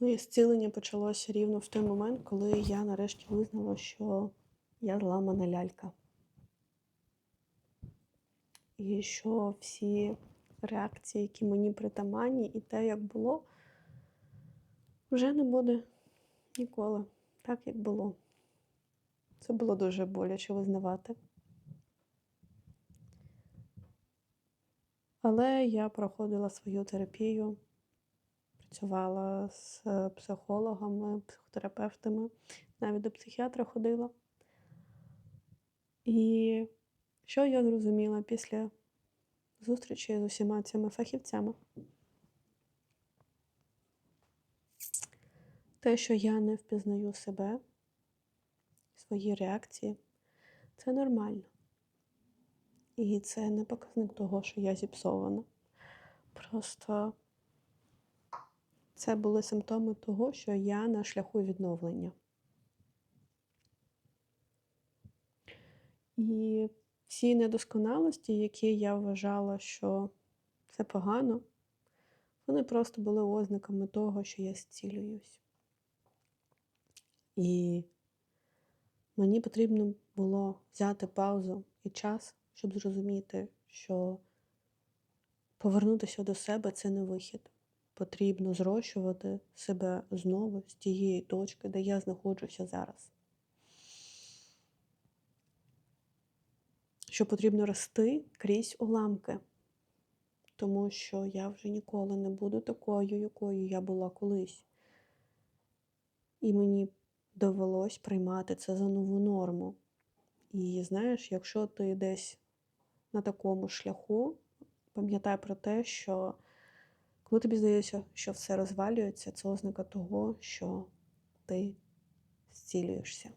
Моє зцілення почалося рівно в той момент, коли я нарешті визнала, що я зламана лялька. І що всі реакції, які мені притаманні, і те, як було, вже не буде ніколи так, як було. Це було дуже боляче визнавати. Але я проходила свою терапію, працювала з психологами, психотерапевтами, навіть до психіатра ходила. І що я зрозуміла після зустрічі з усіма цими фахівцями? Те, що я не впізнаю себе, свої реакції, це нормально. І це не показник того, що я зіпсована. Просто це були симптоми того, що я на шляху відновлення. І всі недосконалості, які я вважала, що це погано, вони просто були ознаками того, що я зцілююсь. І мені потрібно було взяти паузу і час, щоб зрозуміти, що повернутися до себе це не вихід. Потрібно зрощувати себе знову з тієї точки, де я знаходжуся зараз. Що потрібно рости крізь уламки, тому що я вже ніколи не буду такою, якою я була колись. І мені довелось приймати це за нову норму. І знаєш, якщо ти десь на такому шляху, пам'ятай про те, що коли тобі здається, що все розвалюється, це ознака того, що ти зцілюєшся.